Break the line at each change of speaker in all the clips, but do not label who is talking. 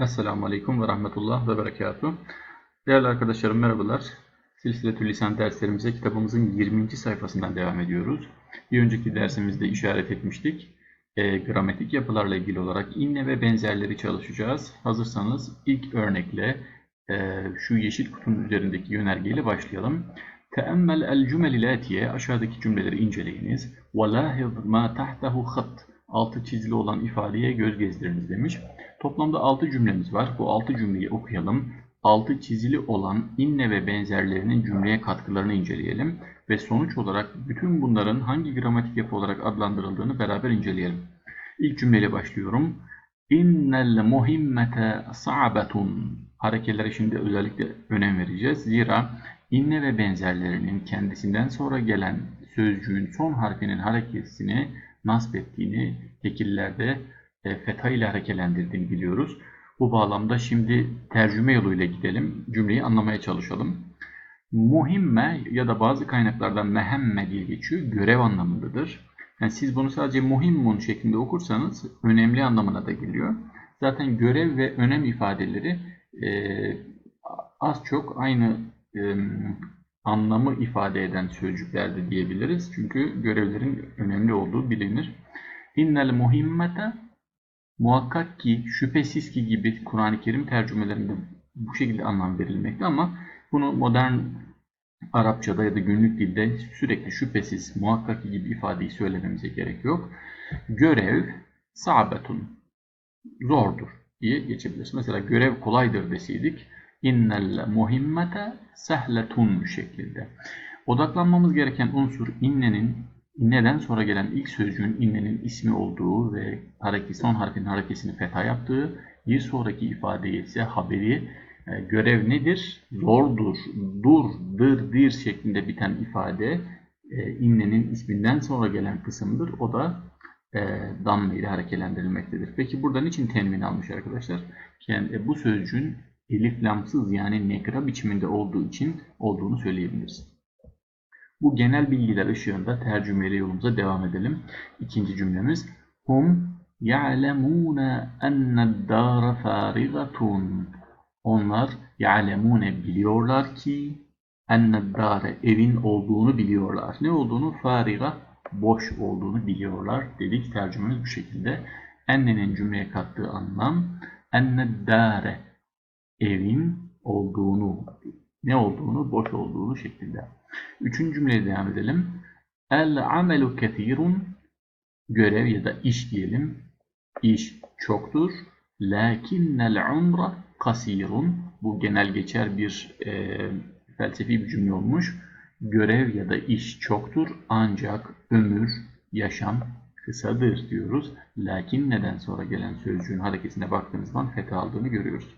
Esselamu Aleyküm ve Rahmetullah ve Berekatuhu. Değerli arkadaşlarım merhabalar. Silsiletü Lisan derslerimize kitabımızın 20. sayfasından devam ediyoruz. Bir önceki dersimizde işaret etmiştik. E, gramatik yapılarla ilgili olarak inne ve benzerleri çalışacağız. Hazırsanız ilk örnekle e, şu yeşil kutunun üzerindeki yönergeyle başlayalım. Teemmel el cümel atiye aşağıdaki cümleleri inceleyiniz. Ve lahiz ma tahtahu hat altı çizili olan ifadeye göz gezdiriniz demiş. Toplamda 6 cümlemiz var. Bu 6 cümleyi okuyalım. Altı çizili olan inne ve benzerlerinin cümleye katkılarını inceleyelim. Ve sonuç olarak bütün bunların hangi gramatik yapı olarak adlandırıldığını beraber inceleyelim. İlk cümleyle başlıyorum. İnnel muhimmete sa'betun. Harekelere şimdi özellikle önem vereceğiz. Zira inne ve benzerlerinin kendisinden sonra gelen sözcüğün son harfinin hareketini nasp ettiğini fetha ile harekelendirdiğini biliyoruz. Bu bağlamda şimdi tercüme yoluyla gidelim. Cümleyi anlamaya çalışalım. Muhimme ya da bazı kaynaklarda mehemme diye geçiyor. Görev anlamındadır. Yani siz bunu sadece muhimmun şeklinde okursanız önemli anlamına da geliyor. Zaten görev ve önem ifadeleri e, az çok aynı e, anlamı ifade eden sözcüklerdi diyebiliriz. Çünkü görevlerin önemli olduğu bilinir. İnnel muhimmete muhakkak ki, şüphesiz ki gibi Kur'an-ı Kerim tercümelerinde bu şekilde anlam verilmekte ama bunu modern Arapçada ya da günlük dilde sürekli şüphesiz, muhakkak ki gibi ifadeyi söylememize gerek yok. Görev sa'betun zordur diye geçebiliriz. Mesela görev kolaydır deseydik innel muhimmete sehletun şeklinde. Odaklanmamız gereken unsur innenin inneden sonra gelen ilk sözcüğün innenin ismi olduğu ve hareket, son harfin harekesini fetha yaptığı, bir sonraki ifade ise haberi e, görev nedir? Zordur, dur, dır, dir şeklinde biten ifade e, innenin isminden sonra gelen kısımdır. O da e, damme ile hareketlendirilmektedir. Peki burada niçin tenvin almış arkadaşlar? Yani, e, bu sözcüğün elif lamsız yani nekra biçiminde olduğu için olduğunu söyleyebiliriz. Bu genel bilgiler ışığında tercümeyle yolumuza devam edelim. İkinci cümlemiz Hum ya'lemûne enneddâre fârigatun Onlar ya'lemûne biliyorlar ki enneddâre evin olduğunu biliyorlar. Ne olduğunu? Fâriga boş olduğunu biliyorlar dedik. Tercümemiz bu şekilde. Ennenin cümleye kattığı anlam enneddâre evin olduğunu, ne olduğunu, boş olduğunu şeklinde. Üçüncü cümleye devam edelim. El amelu kethirun görev ya da iş diyelim. İş çoktur. Lakinnel umra kasirun bu genel geçer bir e, felsefi bir cümle olmuş. Görev ya da iş çoktur ancak ömür, yaşam kısadır diyoruz. Lakin neden sonra gelen sözcüğün hareketine baktığımız zaman fetha aldığını görüyoruz.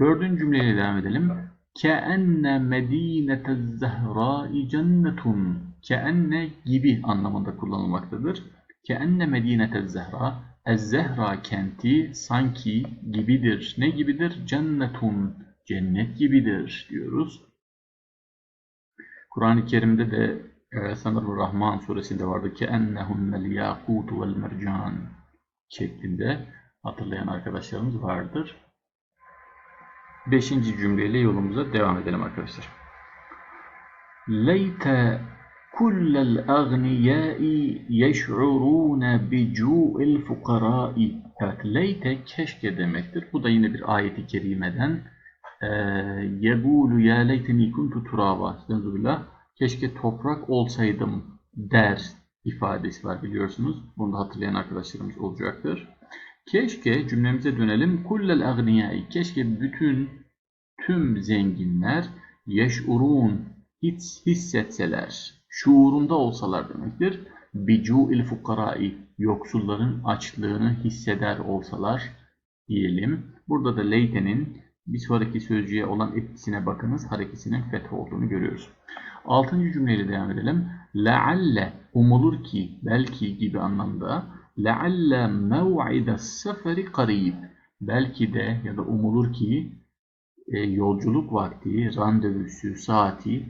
Dördüncü cümleyle devam edelim. Keenne medinete zehrai cennetun. Keenne gibi anlamında kullanılmaktadır. Keenne medinete zehra. Ez-Zehra kenti sanki gibidir. Ne gibidir? Cennetun. Cennet gibidir diyoruz. Kur'an-ı Kerim'de de e, sanırım Rahman suresinde vardı ki ennehunnel yakutu vel mercan şeklinde hatırlayan arkadaşlarımız vardır. Beşinci cümleyle yolumuza devam edelim arkadaşlar. Leyte kullel agniyai yeş'urûne bicu'il fukarâi. Evet, leyte keşke demektir. Bu da yine bir ayeti kerimeden yebulu ya leyteni kuntu. Estağfirullah. Keşke toprak olsaydım der ifadesi var biliyorsunuz. Bunu da hatırlayan arkadaşlarımız olacaktır. Keşke cümlemize dönelim. Kullel agniyai. Keşke bütün tüm zenginler yeş'urun his, hissetseler, şuurunda olsalar demektir. Bicu il fukarai yoksulların açlığını hisseder olsalar diyelim. Burada da leytenin bir sonraki sözcüğe olan etkisine bakınız. Harekesinin feth olduğunu görüyoruz. Altıncı cümleyle devam edelim. Lealle umulur ki belki gibi anlamda lealle mev'ide seferi karib belki de ya da umulur ki e, yolculuk vakti, randevusu, saati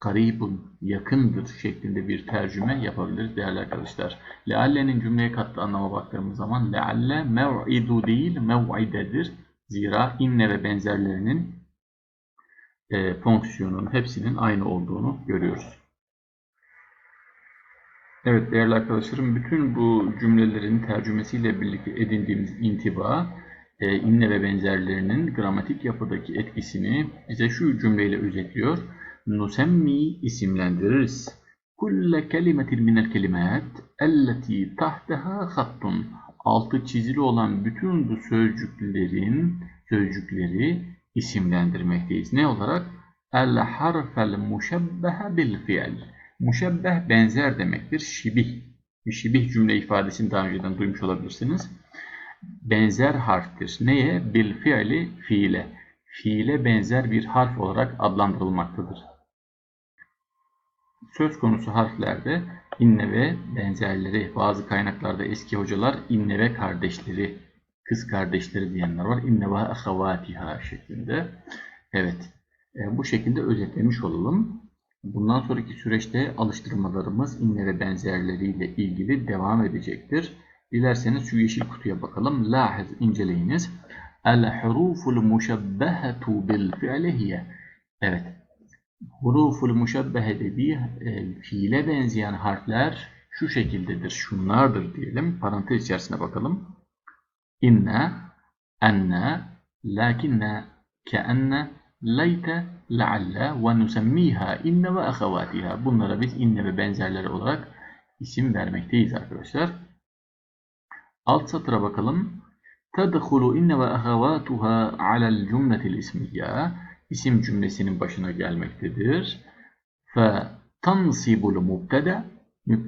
karibun, yakındır şeklinde bir tercüme yapabiliriz değerli arkadaşlar. Lealle'nin cümleye kattığı anlama baktığımız zaman lealle mev'idu değil mev'idedir. Zira inne ve benzerlerinin e, fonksiyonun hepsinin aynı olduğunu görüyoruz. Evet değerli arkadaşlarım bütün bu cümlelerin tercümesiyle birlikte edindiğimiz intiba e, inne ve benzerlerinin gramatik yapıdaki etkisini bize şu cümleyle özetliyor. Nusemmi isimlendiririz. Kulle kelimetin minel kelimat elleti tahtaha hattun. Altı çizili olan bütün bu sözcüklerin sözcükleri isimlendirmekteyiz. Ne olarak? El harfel muşebbehe bil fiil. Muşebbeh benzer demektir. Şibih. Bir şibih cümle ifadesini daha önceden duymuş olabilirsiniz. Benzer harftir. Neye? Bil fiili fiile. Fiile benzer bir harf olarak adlandırılmaktadır. Söz konusu harflerde inne ve benzerleri, bazı kaynaklarda eski hocalar inne ve kardeşleri, kız kardeşleri diyenler var. İnne ve ahavatiha şeklinde. Evet, e, bu şekilde özetlemiş olalım. Bundan sonraki süreçte alıştırmalarımız inne ve benzerleriyle ilgili devam edecektir. Dilerseniz şu yeşil kutuya bakalım. Lahiz inceleyiniz. El huruful muşebbehetu bil fi'li hiye. Evet. Huruful muşebbehe dediği e, fiile benzeyen harfler şu şekildedir. Şunlardır diyelim. Parantez içerisine bakalım. İnne, enne, lakinne, keenne, leyte, ve nusemmiha inne ve ahavatiha. Bunlara biz inne ve benzerleri olarak isim vermekteyiz arkadaşlar. Alt satıra bakalım. Tedhulu inne ve ahavatuha alel cümletil ismiyye. İsim cümlesinin başına gelmektedir. Tansibul mubteda.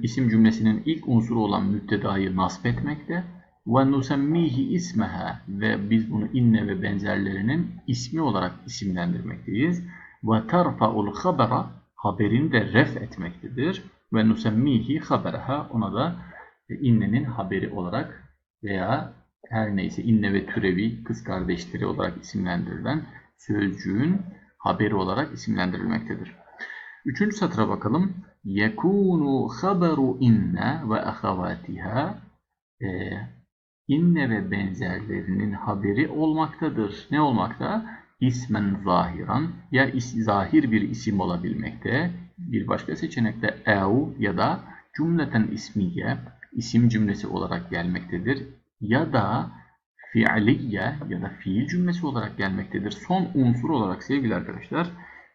İsim cümlesinin ilk unsuru olan müptedayı nasp etmekte. Ve nusemmihi ismeha ve biz bunu inne ve benzerlerinin ismi olarak isimlendirmekteyiz. Ve terfa'ul habera haberini de ref etmektedir. Ve nusemmihi haberaha ona da innenin haberi olarak veya her neyse inne ve türevi kız kardeşleri olarak isimlendirilen sözcüğün haberi olarak isimlendirilmektedir. Üçüncü satıra bakalım. Yekunu haberu inne ve ahavatiha e, inne ve benzerlerinin haberi olmaktadır. Ne olmakta? İsmen zahiran ya is, zahir bir isim olabilmekte. Bir başka seçenekte ev ya da cümleten ismiye isim cümlesi olarak gelmektedir. Ya da fiiliye ya da fiil cümlesi olarak gelmektedir. Son unsur olarak sevgili arkadaşlar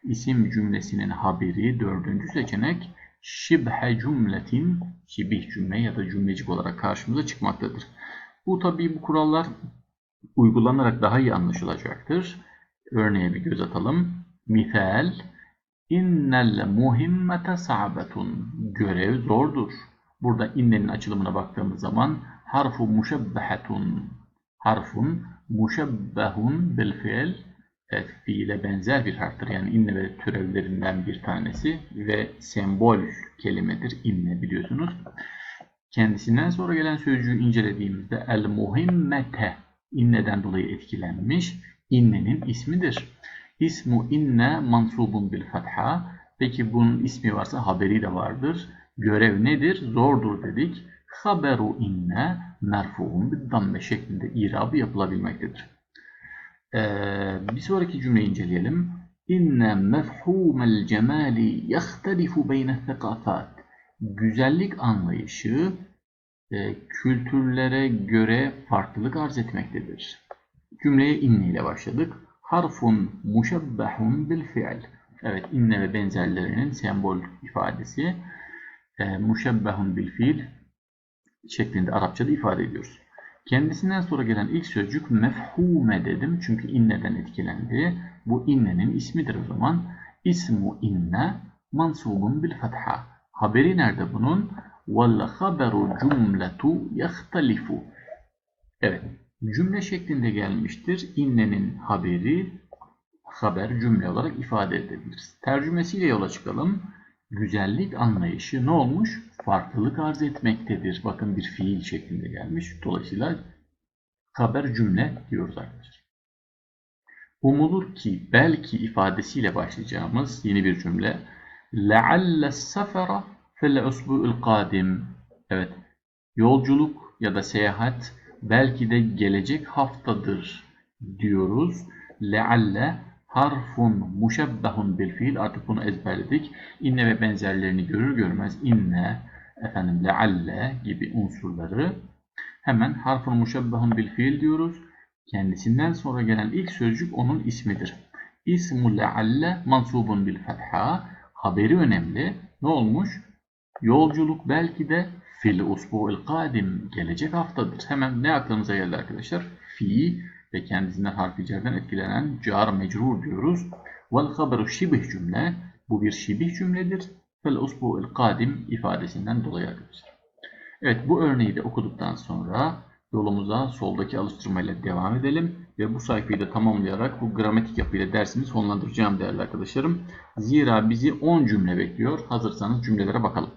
isim cümlesinin haberi dördüncü seçenek şibhe cümletin şibih cümle ya da cümlecik olarak karşımıza çıkmaktadır. Bu tabii bu kurallar uygulanarak daha iyi anlaşılacaktır. Örneğe bir göz atalım. Misal innel muhimmete sa'betun görev zordur. Burada innenin açılımına baktığımız zaman harfu muşebbehetun harfun muşebbehun bil fiil evet, fiile benzer bir harftir. Yani inne ve türevlerinden bir tanesi ve sembol kelimedir inne biliyorsunuz. Kendisinden sonra gelen sözcüğü incelediğimizde el muhimmete inneden dolayı etkilenmiş innenin ismidir. İsmu inne mansubun bil fatha. Peki bunun ismi varsa haberi de vardır. Görev nedir? Zordur dedik. Haberu inne merfuun bir damme şeklinde irabı yapılabilmektedir. Ee, bir sonraki cümleyi inceleyelim. İnne mefhumel cemali yahtelifu beyne thekafat. Güzellik anlayışı e, kültürlere göre farklılık arz etmektedir. Cümleye inne ile başladık. Harfun muşebbehun bil fiil. Evet inne ve benzerlerinin sembol ifadesi e, muşebbehun bil fiil şeklinde Arapçada ifade ediyoruz. Kendisinden sonra gelen ilk sözcük mefhume dedim. Çünkü inneden etkilendi. Bu innenin ismidir o zaman. İsmu inne mansubun bil fetha. Haberi nerede bunun? Haberu cümletu yahtalifu. Evet. Cümle şeklinde gelmiştir. İnnenin haberi haber cümle olarak ifade edebiliriz. Tercümesiyle yola çıkalım. Güzellik anlayışı ne olmuş? Farklılık arz etmektedir. Bakın bir fiil şeklinde gelmiş. Dolayısıyla haber cümle diyoruz arkadaşlar. Umulur ki belki ifadesiyle başlayacağımız yeni bir cümle. لَعَلَّ السَّفَرَ فِي الْأُسْبُعِ الْقَادِمِ Evet, yolculuk ya da seyahat belki de gelecek haftadır diyoruz. Lealle harfun muşebbehun bil fiil artık bunu ezberledik. İnne ve benzerlerini görür görmez inne, efendim lealle gibi unsurları hemen harfun muşebbehun bil fiil diyoruz. Kendisinden sonra gelen ilk sözcük onun ismidir. İsmu lealle mansubun bil fetha. Haberi önemli. Ne olmuş? Yolculuk belki de fil usbu'il kadim gelecek haftadır. Hemen ne aklınıza geldi arkadaşlar? Fi ve kendisinden harfi cerden etkilenen car mecrur diyoruz. Vel haberu şibih cümle. Bu bir şibih cümledir. Fil usbu'il kadim ifadesinden dolayı arkadaşlar. Evet bu örneği de okuduktan sonra yolumuza soldaki alıştırmayla devam edelim. Ve bu sayfayı da tamamlayarak bu gramatik yapıyla dersimi sonlandıracağım değerli arkadaşlarım. Zira bizi 10 cümle bekliyor. Hazırsanız cümlelere bakalım.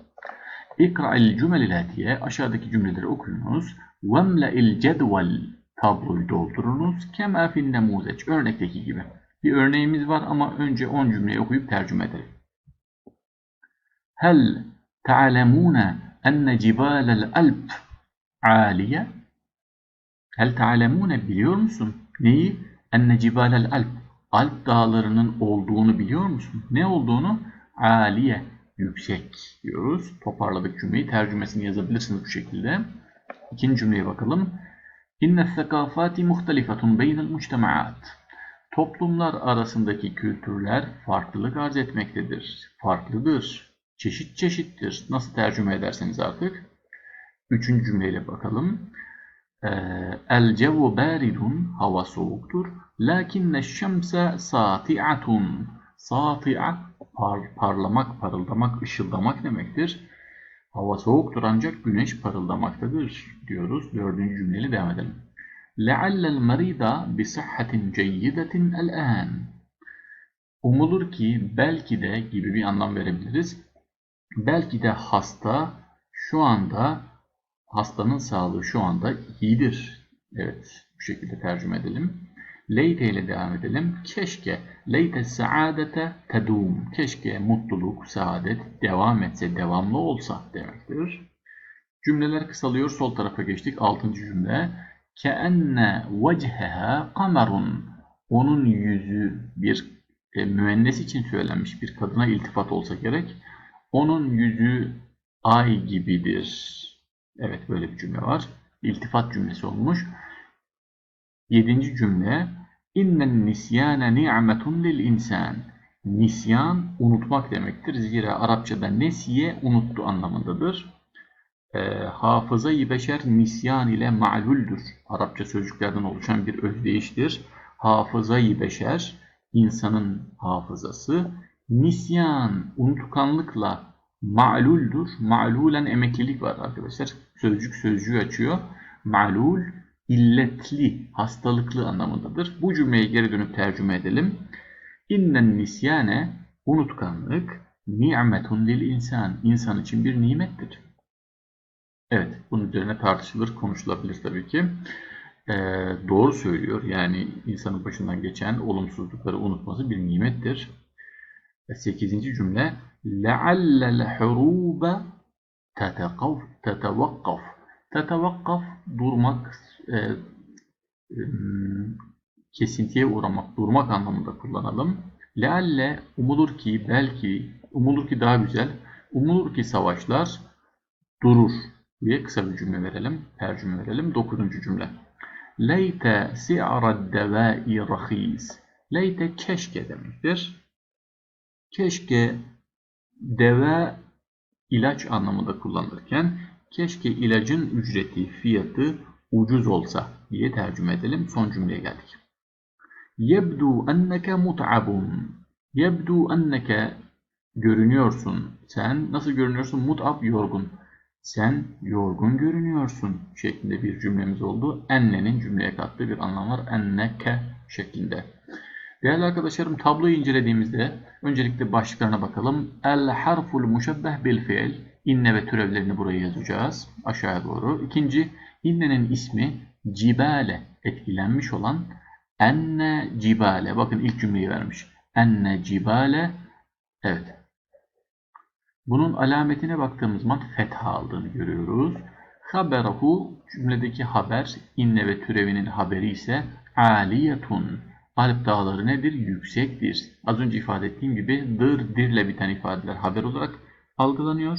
İkra'il cümelil atiye aşağıdaki cümleleri okuyunuz. Vemle'il cedvel tabloyu doldurunuz. Kema fin nemuzeç örnekteki gibi. Bir örneğimiz var ama önce 10 cümleyi okuyup tercüme edelim. Hel ta'lemune enne cibalel alp aliye? Hel ta'lemune biliyor musun? Neyi? Enne cibalel alp. Alp dağlarının olduğunu biliyor musun? Ne olduğunu? Aliye yüksek diyoruz. Toparladık cümleyi. Tercümesini yazabilirsiniz bu şekilde. İkinci cümleye bakalım. İnne sekafati muhtelifetun beynel mujtemaat. Toplumlar arasındaki kültürler farklılık arz etmektedir. Farklıdır. Çeşit çeşittir. Nasıl tercüme ederseniz artık. Üçüncü cümleyle bakalım. Ee, El cevu baridun. Hava soğuktur. Lakinne şemse sati'atun. Sati'a par, parlamak, parıldamak, ışıldamak demektir. Hava soğuktur ancak güneş parıldamaktadır diyoruz. Dördüncü cümleli devam edelim. لَعَلَّ الْمَرِيدَ بِصَحَّةٍ جَيِّدَةٍ الْآنِ Umulur ki belki de gibi bir anlam verebiliriz. Belki de hasta şu anda hastanın sağlığı şu anda iyidir. Evet bu şekilde tercüme edelim. Leyte ile devam edelim. Keşke leyte saadete tedum. Keşke mutluluk, saadet devam etse, devamlı olsa demektir. Cümleler kısalıyor. Sol tarafa geçtik. Altıncı cümle. Keenne veceheha kamerun. Onun yüzü bir e, müennes için söylenmiş bir kadına iltifat olsa gerek. Onun yüzü ay gibidir. Evet böyle bir cümle var. İltifat cümlesi olmuş. Yedinci cümle İnnen nisyane ni'metun lil insan. Nisyan unutmak demektir. Zira Arapçada nesiye unuttu anlamındadır. E, hafıza-i beşer nisyan ile ma'luldür. Arapça sözcüklerden oluşan bir özdeyiştir. Hafıza-i beşer insanın hafızası. Nisyan unutkanlıkla ma'luldür. Ma'lulen emeklilik var arkadaşlar. Sözcük sözcüğü açıyor. Ma'lul illetli, hastalıklı anlamındadır. Bu cümleyi geri dönüp tercüme edelim. İnnen nisyane unutkanlık ni'metun lil insan. İnsan için bir nimettir. Evet, bunun üzerine tartışılır, konuşulabilir tabii ki. Ee, doğru söylüyor. Yani insanın başından geçen olumsuzlukları unutması bir nimettir. 8. cümle لَعَلَّ الْحُرُوبَ تَتَوَقَّفْ Tetevakkaf durmak, e, e, kesintiye uğramak, durmak anlamında kullanalım. Lealle umulur ki, belki, umulur ki daha güzel, umulur ki savaşlar durur diye kısa bir cümle verelim, tercüme verelim. Dokuzuncu cümle. Leyte si'arad devai rahis. Leyte keşke demektir. Keşke deve ilaç anlamında kullanılırken Keşke ilacın ücreti, fiyatı ucuz olsa diye tercüme edelim. Son cümleye geldik. Yebdu enneke mut'abun. Yebdu enneke görünüyorsun. Sen nasıl görünüyorsun? Mut'ab yorgun. Sen yorgun görünüyorsun şeklinde bir cümlemiz oldu. Enne'nin cümleye kattığı bir anlam var. Enneke şeklinde. Değerli arkadaşlarım tabloyu incelediğimizde öncelikle başlıklarına bakalım. El harful muşebbeh bil fiil İnne ve türevlerini buraya yazacağız. Aşağıya doğru. İkinci, innenin ismi cibale etkilenmiş olan enne cibale. Bakın ilk cümleyi vermiş. Enne cibale. Evet. Bunun alametine baktığımız zaman fetha aldığını görüyoruz. Haberahu cümledeki haber inne ve türevinin haberi ise aliyetun. Alp dağları nedir? Yüksektir. Az önce ifade ettiğim gibi dır dirle biten ifadeler haber olarak algılanıyor.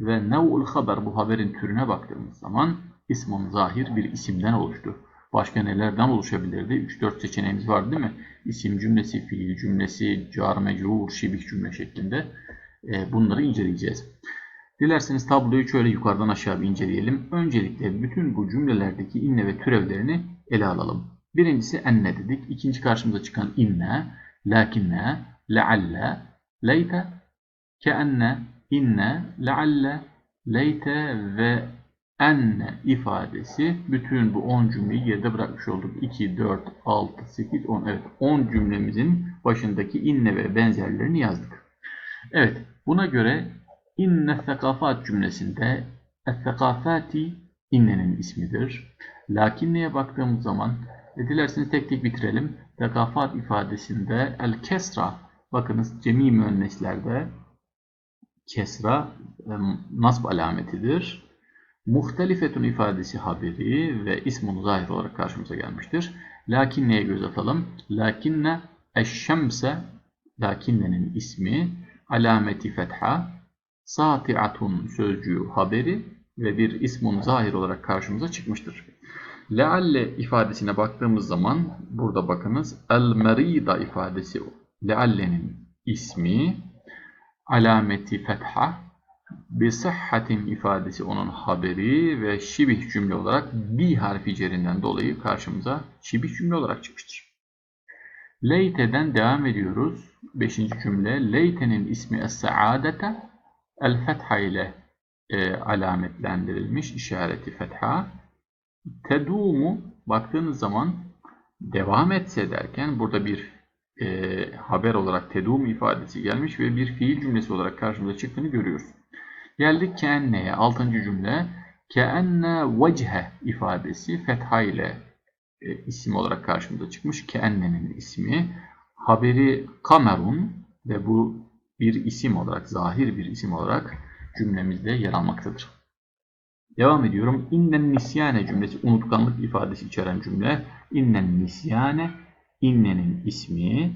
Ve nev'ul haber bu haberin türüne baktığımız zaman ismun zahir bir isimden oluştu. Başka nelerden oluşabilirdi? 3-4 seçeneğimiz var değil mi? İsim cümlesi, fiil cümlesi, car mecrur, şibih cümle şeklinde e, bunları inceleyeceğiz. Dilerseniz tabloyu şöyle yukarıdan aşağı bir inceleyelim. Öncelikle bütün bu cümlelerdeki inne ve türevlerini ele alalım. Birincisi enne dedik. İkinci karşımıza çıkan inne, lakinne, lealle, leyte, keenne, inne, lealle, leyte ve enne ifadesi bütün bu 10 cümleyi geride bırakmış olduk. 2, 4, 6, 8, 10. Evet 10 cümlemizin başındaki inne ve benzerlerini yazdık. Evet buna göre inne sekafat cümlesinde es-sekafati innenin ismidir. Lakinneye baktığımız zaman e, dilerseniz tek tek bitirelim. Sekafat ifadesinde el kesra bakınız cemi müenneslerde kesra e, nasb alametidir. Muhtelifetun ifadesi haberi ve ismun zahir olarak karşımıza gelmiştir. Lakinneye göz atalım. Lakinne eşşemse lakinnenin ismi alameti fetha sati'atun sözcüğü haberi ve bir ismun zahir olarak karşımıza çıkmıştır. Lealle ifadesine baktığımız zaman burada bakınız el merida ifadesi leallenin ismi alameti fetha bir sıhhatin ifadesi onun haberi ve şibih cümle olarak bir harfi cerinden dolayı karşımıza şibih cümle olarak çıkmıştır. Leyte'den devam ediyoruz. Beşinci cümle. Leyte'nin ismi es-saadete el-fetha ile e, alametlendirilmiş işareti fetha. Tedumu baktığınız zaman devam etse derken burada bir e, haber olarak tedum ifadesi gelmiş ve bir fiil cümlesi olarak karşımıza çıktığını görüyoruz. Geldik keenneye. Altıncı cümle. Keenne vecihe ifadesi fetha ile e, isim olarak karşımıza çıkmış. Keennenin ismi. Haberi kamerun ve bu bir isim olarak, zahir bir isim olarak cümlemizde yer almaktadır. Devam ediyorum. İnnen nisyane cümlesi unutkanlık ifadesi içeren cümle. İnnen nisyane innenin ismi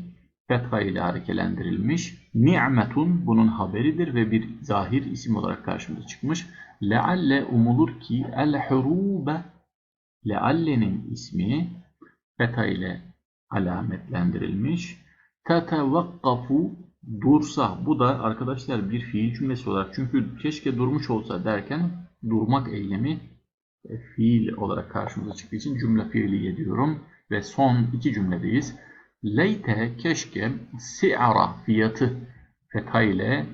fetha ile harekelendirilmiş. Ni'metun bunun haberidir ve bir zahir isim olarak karşımıza çıkmış. Lealle umulur ki el hurube Lealle'nin ismi fetha ile alametlendirilmiş. Tetevakkafu dursa. Bu da arkadaşlar bir fiil cümlesi olarak çünkü keşke durmuş olsa derken durmak eylemi e, fiil olarak karşımıza çıktığı için cümle fiili diyorum. Ve son iki cümledeyiz. Leyte keşke si'ara fiyatı fetha ile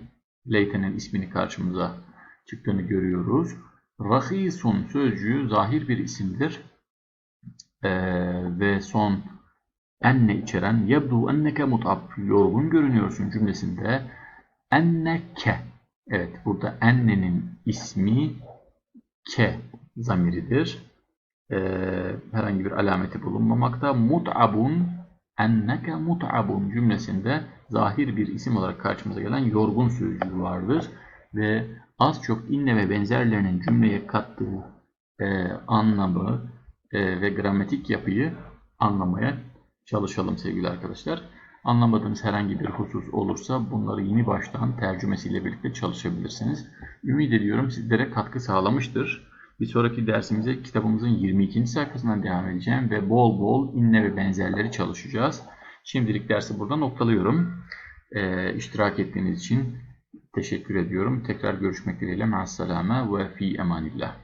leytenin ismini karşımıza çıktığını görüyoruz. Rahisun sözcüğü zahir bir isimdir. Ee, ve son enne içeren yebdu enneke mutab yorgun görünüyorsun cümlesinde enneke evet burada ennenin ismi ke zamiridir. Ee, herhangi bir alameti bulunmamakta. Mut'abun enneke mut'abun cümlesinde zahir bir isim olarak karşımıza gelen yorgun sözcüğü vardır. Ve az çok inne ve benzerlerinin cümleye kattığı e, anlamı e, ve gramatik yapıyı anlamaya çalışalım sevgili arkadaşlar. Anlamadığınız herhangi bir husus olursa bunları yeni baştan tercümesiyle birlikte çalışabilirsiniz. Ümit ediyorum sizlere katkı sağlamıştır. Bir sonraki dersimize kitabımızın 22. sayfasından devam edeceğim ve bol bol inne ve benzerleri çalışacağız. Şimdilik dersi burada noktalıyorum. Ee, iştirak ettiğiniz için teşekkür ediyorum. Tekrar görüşmek dileğiyle. Ma'assalame ve fi emanillah.